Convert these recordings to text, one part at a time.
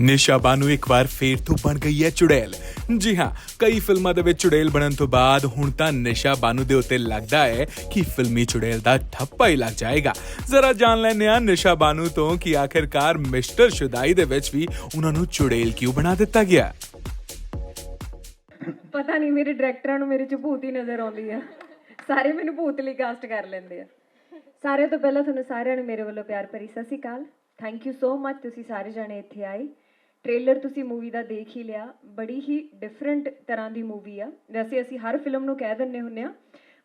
ਨਿਸ਼ਾ ਬਾਨੂ ਇੱਕ ਵਾਰ ਫੇਰ ਤੋਂ ਬਣ ਗਈ ਹੈ ਚੁੜੈਲ। ਜੀ ਹਾਂ, ਕਈ ਫਿਲਮਾਂ ਦੇ ਵਿੱਚ ਚੁੜੈਲ ਬਣਨ ਤੋਂ ਬਾਅਦ ਹੁਣ ਤਾਂ ਨਿਸ਼ਾ ਬਾਨੂ ਦੇ ਉੱਤੇ ਲੱਗਦਾ ਹੈ ਕਿ ਫਿਲਮੀ ਚੁੜੈਲ ਦਾ ਠੱਪਾ ਹੀ ਲੱਗ ਜਾਏਗਾ। ਜ਼ਰਾ ਜਾਣ ਲੈਂਦੇ ਹਾਂ ਨਿਸ਼ਾ ਬਾਨੂ ਤੋਂ ਕਿ ਆਖਿਰਕਾਰ ਮਿਸਟਰ ਸ਼ੁਦਾਈ ਦੇ ਵਿੱਚ ਵੀ ਉਹਨਾਂ ਨੂੰ ਚੁੜੈਲ ਕਿਉਂ ਬਣਾ ਦਿੱਤਾ ਗਿਆ? ਪਤਾ ਨਹੀਂ, ਮੇਰੇ ਡਾਇਰੈਕਟਰਾਂ ਨੂੰ ਮੇਰੇ ਚ ਭੂਤ ਹੀ ਨਜ਼ਰ ਆਉਂਦੀ ਆ। ਸਾਰੇ ਮੈਨੂੰ ਭੂਤ ਲਈ ਕਾਸਟ ਕਰ ਲੈਂਦੇ ਆ। ਸਾਰਿਆਂ ਤੋਂ ਪਹਿਲਾਂ ਤੁਹਾਨੂੰ ਸਾਰਿਆਂ ਨੂੰ ਮੇਰੇ ਵੱਲੋਂ ਪਿਆਰ ਭਰੀ ਸਤਿ ਸ਼੍ਰੀ ਅਕਾਲ। ਥੈਂਕ ਯੂ ਸੋ ਮਚ ਤੁਸੀਂ ਸਾਰੇ ਜਣੇ ਇੱਥੇ ਆਏ। ਟ੍ਰੇਲਰ ਤੁਸੀਂ ਮੂਵੀ ਦਾ ਦੇਖ ਹੀ ਲਿਆ, ਬੜੀ ਹੀ ਡਿਫਰੈਂਟ ਤਰ੍ਹਾਂ ਦੀ ਮੂਵੀ ਆ। ਵੈਸੇ ਅਸੀਂ ਹਰ ਫਿਲਮ ਨੂੰ ਕਹਿ ਦਿੰਨੇ ਹੁੰਨੇ ਆ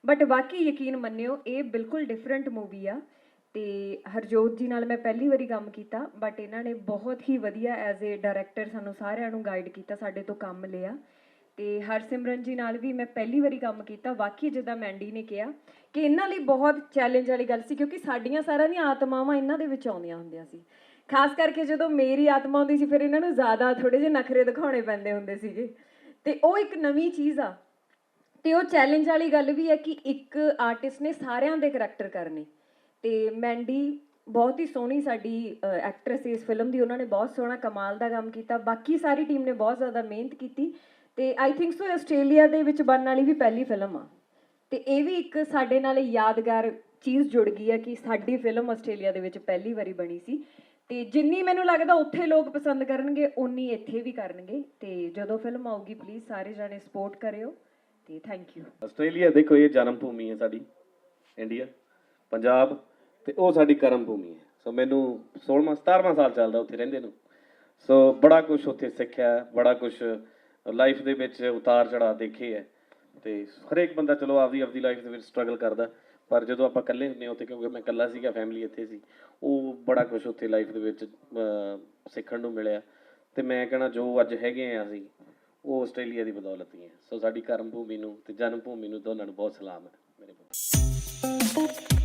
ਬਟ ਬਾਕੀ ਯਕੀਨ ਮੰਨਿਓ, ਇਹ ਬਿਲਕੁਲ ਡਿਫਰੈਂਟ ਮੂਵੀ ਆ। ਤੇ ਹਰਜੋਤ ਜੀ ਨਾਲ ਮੈਂ ਪਹਿਲੀ ਵਾਰੀ ਕੰਮ ਕੀਤਾ ਬਟ ਇਹਨਾਂ ਨੇ ਬਹੁਤ ਹੀ ਵਧੀਆ ਐਜ਼ ਅ ਡਾਇਰੈਕਟਰ ਸਾਨੂੰ ਸਾਰਿਆਂ ਨੂੰ ਗਾਈਡ ਕੀਤਾ, ਸਾਡੇ ਤੋਂ ਕੰਮ ਲਿਆ। ਤੇ ਹਰਸਿਮਰਨ ਜੀ ਨਾਲ ਵੀ ਮੈਂ ਪਹਿਲੀ ਵਾਰੀ ਕੰਮ ਕੀਤਾ, ਵਾਕਈ ਜਿੱਦਾਂ ਮੈਂਡੀ ਨੇ ਕਿਹਾ ਕਿ ਇਹਨਾਂ ਲਈ ਬਹੁਤ ਚੈਲੰਜ ਵਾਲੀ ਗੱਲ ਸੀ, ਕਿਉਂਕਿ ਸਾਡੀਆਂ ਸਾਰਿਆਂ ਦੀਆਂ ਆਤਮਾਵਾਂ ਇਹਨਾਂ ਦੇ ਵਿੱਚ ਆਉਂਦੀਆਂ ਹੁੰਦੀਆਂ ਸੀ। ਖਾਸ ਕਰਕੇ ਜਦੋਂ ਮੇਰੀ ਆਤਮਾ ਹੁੰਦੀ ਸੀ, ਫਿਰ ਇਹਨਾਂ ਨੂੰ ਜ਼ਿਆਦਾ ਥੋੜੇ ਜਿਹੇ ਨਖਰੇ ਦਿਖਾਉਣੇ ਪੈਂਦੇ ਹੁੰਦੇ ਸੀਗੇ। ਤੇ ਉਹ ਇੱਕ ਨਵੀਂ ਚੀਜ਼ ਆ। ਤੇ ਉਹ ਚੈਲੰਜ ਵਾਲੀ ਗੱਲ ਵੀ ਹੈ ਕਿ ਇੱਕ ਆਰਟਿਸਟ ਨੇ ਸਾਰਿਆਂ ਦੇ ਕਰੈਕਟਰ ਕਰਨੇ। ਤੇ ਮੈਂਡੀ ਬਹੁਤ ਹੀ ਸੋਹਣੀ ਸਾਡੀ ਐਕਟਰੈਸ ਇਸ ਫਿਲਮ ਦੀ। ਉਹਨਾਂ ਨੇ ਬਹੁਤ ਸੋਹਣਾ ਕਮਾਲ ਦਾ ਕੰਮ ਕੀਤਾ। ਬਾਕੀ ਸਾਰੀ ਟੀਮ ਨੇ ਬਹੁਤ ਜ਼ਿਆਦਾ ਮਿਹਨਤ ਕੀਤੀ। ਤੇ ਆਈ ਥਿੰਕ ਸੋ ਆਸਟ੍ਰੇਲੀਆ ਦੇ ਵਿੱਚ ਬਣਨ ਵਾਲੀ ਵੀ ਪਹਿਲੀ ਫਿਲਮ ਆ। ਤੇ ਇਹ ਵੀ ਇੱਕ ਸਾਡੇ ਨਾਲ ਯਾਦਗਾਰ ਚੀਜ਼ ਜੁੜ ਗਈ ਹੈ ਕਿ ਸਾਡੀ ਫਿਲਮ ਆਸਟ੍ਰੇਲੀਆ ਦੇ ਵਿੱਚ ਪਹਿਲੀ ਵਾਰੀ ਬਣੀ ਸੀ। ਤੇ ਜਿੰਨੀ ਮੈਨੂੰ ਲੱਗਦਾ ਉੱਥੇ ਲੋਕ ਪਸੰਦ ਕਰਨਗੇ ਉਨੀ ਇੱਥੇ ਵੀ ਕਰਨਗੇ। ਤੇ ਜਦੋਂ ਫਿਲਮ ਆਊਗੀ ਪਲੀਜ਼ ਸਾਰੇ ਜਾਣੇ ਸਪੋਰਟ ਕਰਿਓ ਤੇ ਥੈਂਕ ਯੂ ਆਸਟ੍ਰੇਲੀਆ ਦੇਖੋ, ਇਹ ਜਨਮ ਭੂਮੀ ਹੈ ਸਾਡੀ ਇੰਡੀਆ ਪੰਜਾਬ ਤੇ ਉਹ ਸਾਡੀ ਕਰਮ ਭੂਮੀ ਹੈ। ਸੋ ਮੈਨੂੰ 16ਵਾਂ 17ਵਾਂ ਸਾਲ ਚੱਲਦਾ ਉੱਥੇ ਰਹਿੰਦੇ ਨੂੰ। ਸੋ ਬੜਾ ਕੁਝ ਉੱਥੇ ਸਿੱਖਿਆ, ਬੜਾ ਕੁਝ ਲਾਈਫ ਦੇ ਵਿੱਚ ਉਤਾਰ ਚੜਾਅ ਦੇਖੇ ਹੈ। ਤੇ ਹਰੇਕ ਬੰਦਾ ਚਲੋ ਆਪਦੀ ਆਪਦੀ ਲਾਈਫ ਦੇ ਵਿੱਚ ਸਟਰਗਲ ਕਰਦਾ। ਪਰ ਜਦੋਂ ਆਪਾਂ ਇਕੱਲੇ ਹੁੰਦੇ ਹਾਂ ਉੱਥੇ, ਕਿਉਂਕਿ ਮੈਂ ਇਕੱਲਾ ਸੀਗਾ ਫੈਮਿਲੀ ਇੱਥੇ ਸੀ, ਉਹ ਬੜਾ ਕੁਝ ਉੱਥੇ ਲਾਈਫ ਦੇ ਵਿੱਚ ਸਿੱਖਣ ਨੂੰ ਮਿਲਿਆ। ਤੇ ਮੈਂ ਕਹਣਾ ਜੋ ਅੱਜ ਹੈਗੇ ਆ ਅਸੀਂ, ਉਹ ਆਸਟ੍ਰੇਲੀਆ ਦੀ ਬਦੌਲਤ ਹੀ ਹੈ। ਸੋ ਸਾਡੀ ਕਰਮ ਭੂਮੀ ਨੂੰ ਤੇ ਜਨਮ ਭੂਮੀ ਨੂੰ ਦੋਨਾਂ ਨੂੰ ਬਹੁਤ ਸਲਾਮ ਹੈ ਮੇਰੇ ਵੱਲੋਂ